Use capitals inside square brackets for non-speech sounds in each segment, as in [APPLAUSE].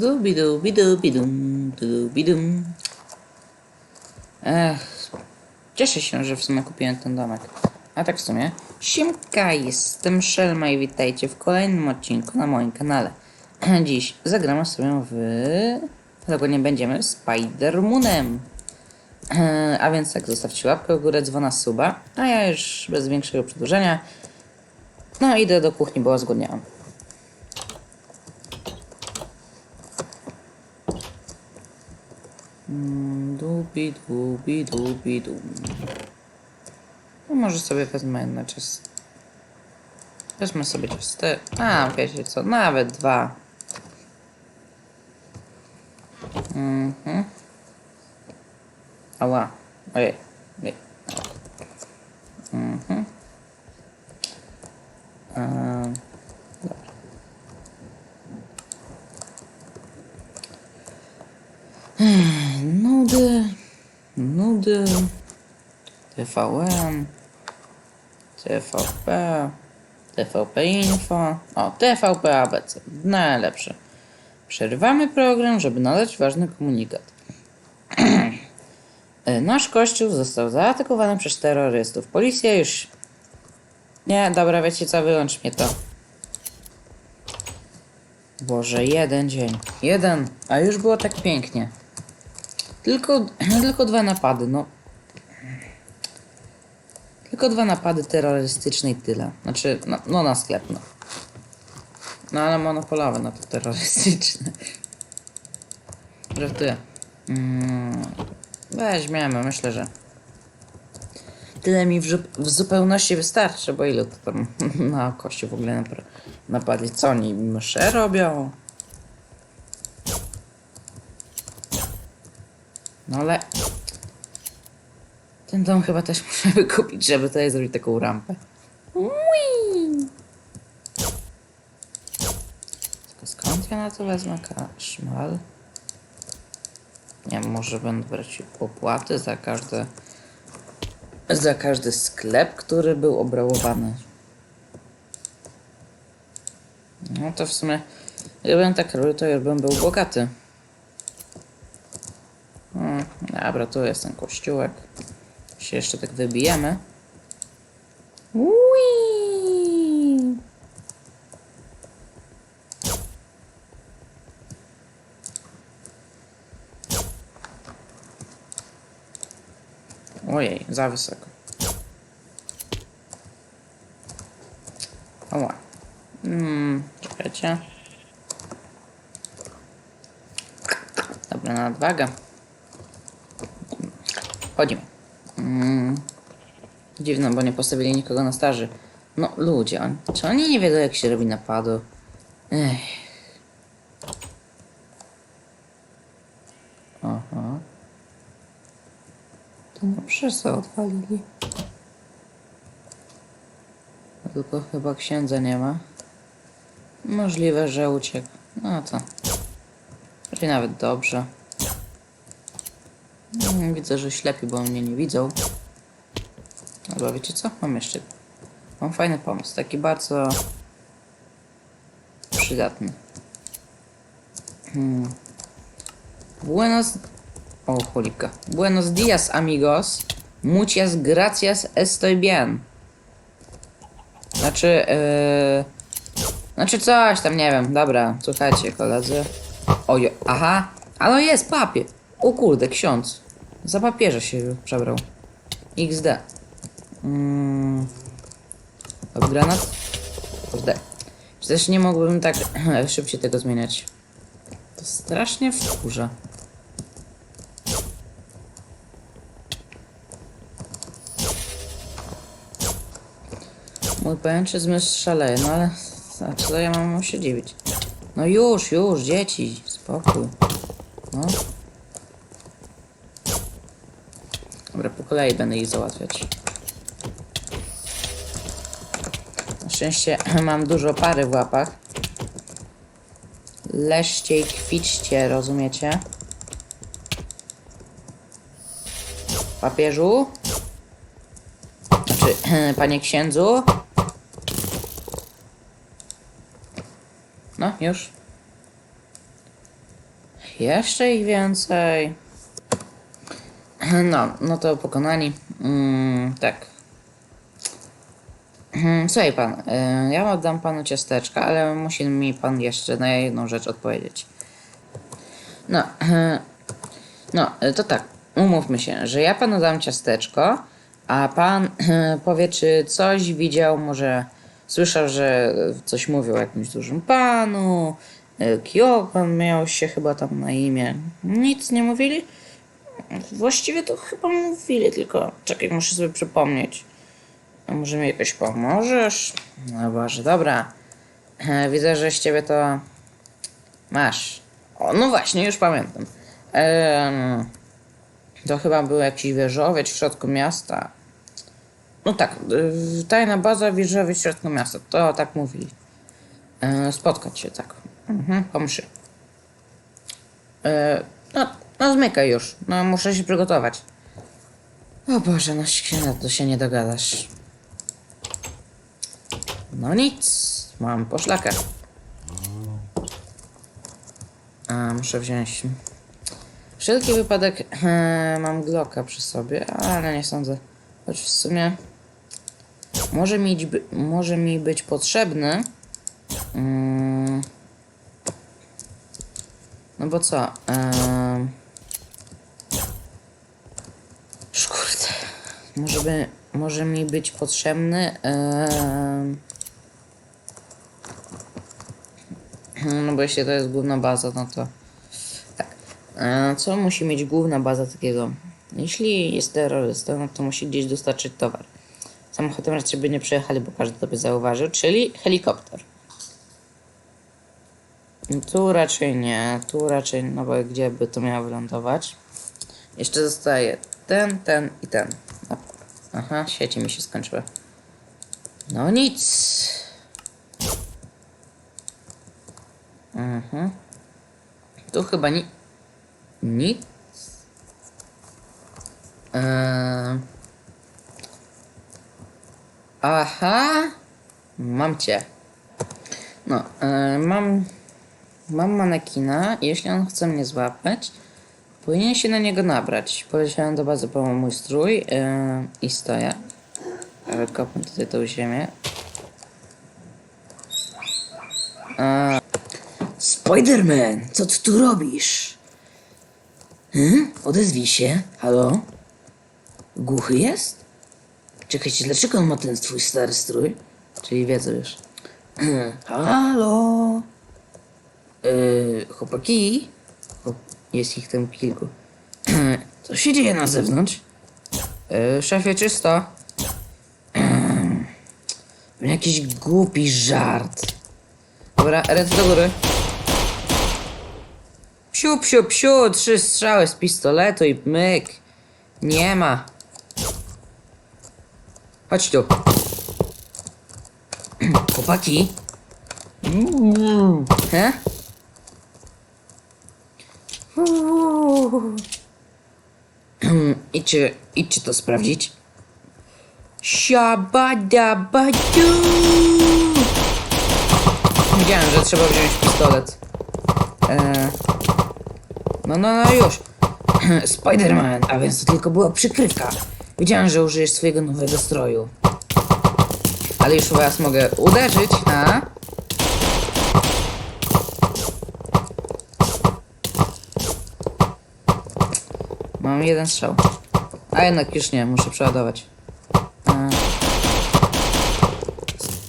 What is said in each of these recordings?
Dubidu, bidu, bidum, dudu, bidum. Ech, cieszę się, że w sumie kupiłem ten domek. A tak w sumie, siemka, jestem Szelma i witajcie w kolejnym odcinku na moim kanale. [CLEARS THROAT] Dziś zagramy sobie w... Dokładnie będziemy Spider-Moonem. [CLEARS THROAT] A więc tak, zostawcie łapkę w górę, dzwona suba, a ja już bez większego przedłużenia no idę do kuchni, bo zgłodniałam. Dubi, dubi, dubi, dum. No może sobie wezmę jedno ciasto. Wezmę sobie ciasto. A, wiecie co, nawet dwa. Mhm. Ała. Ojej. Ojej. Mhm. Ech, Nudy. Nudy. TVN. TVP. TVP Info. O, TVP ABC. Najlepsze. Przerywamy program, żeby nadać ważny komunikat. [CLEARS THROAT] E, Nasz kościół został zaatakowany przez terrorystów. Policja już... Nie, dobra, wiecie co, wyłącz mnie to. Boże, jeden dzień. Jeden, a już było tak pięknie. Tylko, [CLEARS THROAT] tylko dwa napady, no. Tylko dwa napady terrorystyczne i tyle. Znaczy, no, no na sklep, no. No ale monopolowe, no to terrorystyczne. [LAUGHS] Żartuję. Mm, weźmiemy, myślę, że tyle mi w, w zupełności wystarczy, bo ile to tam [LAUGHS] na kości w ogóle napadli? Co oni msze robią? No ale ten dom chyba też [LAUGHS] muszę wykupić, żeby tutaj zrobić taką rampę. Ui! Tylko skąd ja na to wezmę kaszmal? Nie wiem, może będę brać opłaty za każde za każdy sklep, który był obrabowany. No to w sumie, gdybym tak robił, to już bym był bogaty. Hmm, dobra, tu jest ten kościółek. Się jeszcze tak wybijemy. Ui! Ojej, za wysoko. Oła. Hmm, czekajcie. Dobra, na nadwagę. Chodzimy. Mm. Dziwne, bo nie postawili nikogo na staży. No, ludzie, on, czy oni nie wiedzą, jak się robi napadu? Ech. Aha. To na przesa odwalili. Tylko chyba księdza nie ma. Możliwe, że uciekł. No to. Czyli nawet dobrze. Widzę, że ślepi, bo mnie nie widzą. Albo wiecie co? Mam jeszcze. Mam fajny pomysł. Taki bardzo przydatny. Hmm. Buenos. O, cholipka. Buenos dias, amigos. Muchas gracias, estoy bien. Znaczy, yy... Znaczy coś tam, nie wiem. Dobra, słuchajcie, koledzy. Ojo, aha. A no jest papier. O kurde, ksiądz. Za papierze się przebrał. XD. Mm. Granat? Kurde. Czy też nie mógłbym tak [CLEARS THROAT] szybciej tego zmieniać? To strasznie wkurza. Mój pajęczy zmysł szaleje, no ale a co ja mam się dziwić? No już, już, dzieci, spokój. No. Dobra, po kolei będę ich załatwiać. Na szczęście [CLEARS THROAT] mam dużo pary w łapach. Leżcie i kwiczcie, rozumiecie? Papieżu? Znaczy, [CLEARS THROAT] panie księdzu? No, już. Jeszcze ich więcej. No, no to pokonani. Mm, tak. Hmm, Słuchaj pan, y, ja oddam panu ciasteczka, ale musi mi pan jeszcze na jedną rzecz odpowiedzieć. No, y, no, y, to tak, umówmy się, że ja panu dam ciasteczko, a pan powie, czy coś widział, może słyszał, że coś mówił o jakimś dużym panu, y, Kyoko miał się chyba tam na imię. Nic nie mówili? Właściwie to chyba mówili, tylko czekaj, muszę sobie przypomnieć. A może mi jakoś pomożesz? No Boże, dobra. E, Widzę, że z ciebie to masz. O, no właśnie, już pamiętam. To chyba był jakiś wieżowiec w środku miasta. No tak, tajna baza wieżowiec w środku miasta. To tak mówili. E, spotkać się, tak. Mhm, pomszy. E, no, no zmykaj już. No, muszę się przygotować. O Boże, no się, to się nie dogadasz. No nic, mam poszlakę. A, muszę wziąć. Wszelki wypadek e, mam Glocka przy sobie, ale nie sądzę. Choć w sumie może mi, by, może mi być potrzebny. Mm, no bo co? Ehm, Kurde. Może by, może mi być potrzebny. em, no bo jeśli to jest główna baza, no to. Tak. E, co musi mieć główna baza takiego? Jeśli jest terrorysta, no to musi gdzieś dostarczyć towar. Samochodem raczej by nie przejechali, bo każdy to by zauważył, czyli helikopter. Tu raczej nie, tu raczej, no bo gdzie by to miało wylądować? Jeszcze zostaje ten, ten i ten. Aha, sieci mi się skończyły. No nic. Mhm. Tu chyba ni... Nic. Aha. Mam cię. No, mam... Mam manekina. Jeśli on chce mnie złapać, powinien się na niego nabrać. Poleciałem do bazy po mój strój e, i stoję. Ale kopnę tutaj tą ziemię. E, Spiderman, co ty tu robisz? Hmm? Odezwij się. Halo? Głuchy jest? Czekajcie, dlaczego on ma ten twój stary strój? czyli wiedzę już. [CLEARS THROAT] Halo? Yy, chłopaki? Jest ich tam kilku. [CLEARS THROAT] Co się dzieje na zewnątrz? Yy, szefie, czysto. [CLEARS THROAT] Jakiś głupi żart. Dobra, ręce do góry. Psiu, psiu, psiu, trzy strzały z pistoletu i myk. Nie ma. Chodź tu. [CLEARS THROAT] Chłopaki, He? Idźcie, [CLEARS THROAT] idźcie to sprawdzić. Siabadabadu. Wiedziałem, że trzeba wziąć pistolet. Eee. No, no, no już. [CLEARS THROAT] Spiderman, a więc to tylko była przykrywka. Wiedziałem, że użyjesz swojego nowego stroju. Ale już was mogę uderzyć, a? Mam jeden strzał. A jednak już nie, muszę przeładować. E.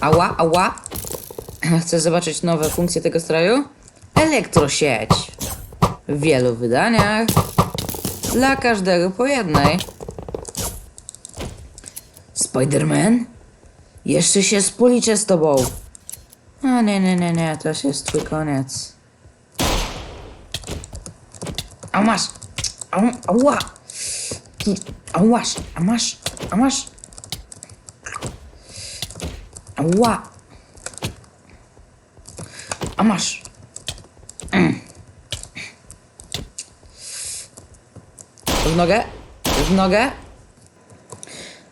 Ała, ała. [CLEARS THROAT] Chcę zobaczyć nowe funkcje tego stroju? Elektrosieć. W wielu wydaniach. Dla każdego po jednej. Spiderman? Jeszcze się spoliczę z tobą. A nie, nie, nie, nie, to już jest twój koniec. A masz! A, ała! A masz! A masz! A masz! Ała! A masz! W nogę? W nogę?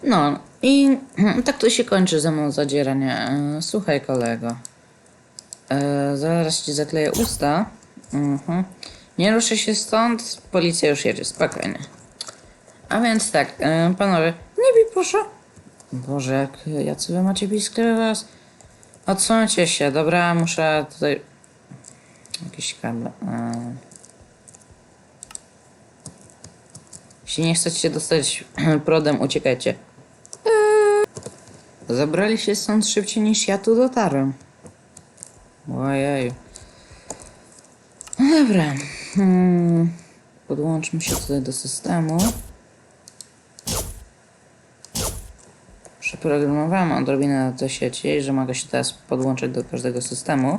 No i tak to się kończy ze mną zadzieranie. E, Słuchaj kolego. E, zaraz ci zakleję usta. Mhm. Nie ruszę się stąd, policja już jedzie, spokojnie. A więc tak, e, panowie, nie bij proszę. Boże, jak jacy wy macie blisko was? Odsuńcie się, dobra, muszę tutaj... Jakieś kable. E... Jeśli nie chcecie dostać [CLEARS THROAT] prodem, uciekajcie. Eee. Zabrali się stąd szybciej niż ja tu dotarłem. Ojej. Dobra. Hmm. Podłączmy się tutaj do systemu. Przeprogramowałem odrobinę te sieci, że mogę się teraz podłączyć do każdego systemu.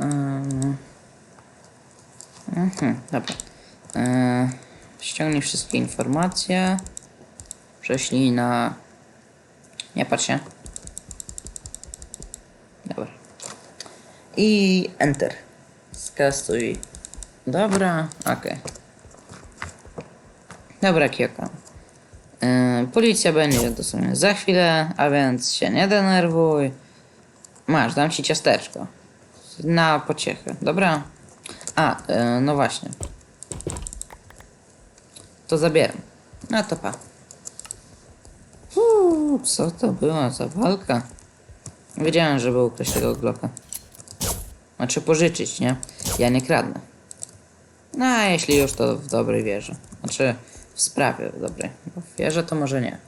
Ym. Mhm, dobra. Yy, ściągnij wszystkie informacje. Prześlij na... Nie patrz się. Dobra. I Enter. Skasuj. Dobra, okej. Dobra, Kioko. Yy, policja będzie dosłownie za chwilę, a więc się nie denerwuj. Masz, dam ci ciasteczko. Na pociechę, dobra? A, yy, no właśnie. To zabieram. No to pa. Uuu, co to była za walka? Wiedziałem, żeby ukraść tego Glocka. Znaczy pożyczyć, nie? Ja nie kradnę. No, a jeśli już, to w dobrej wierze. Znaczy, w sprawie dobrej. Bo w wierze to może nie.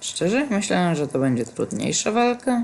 Szczerze, myślałem, że to będzie trudniejsza walka.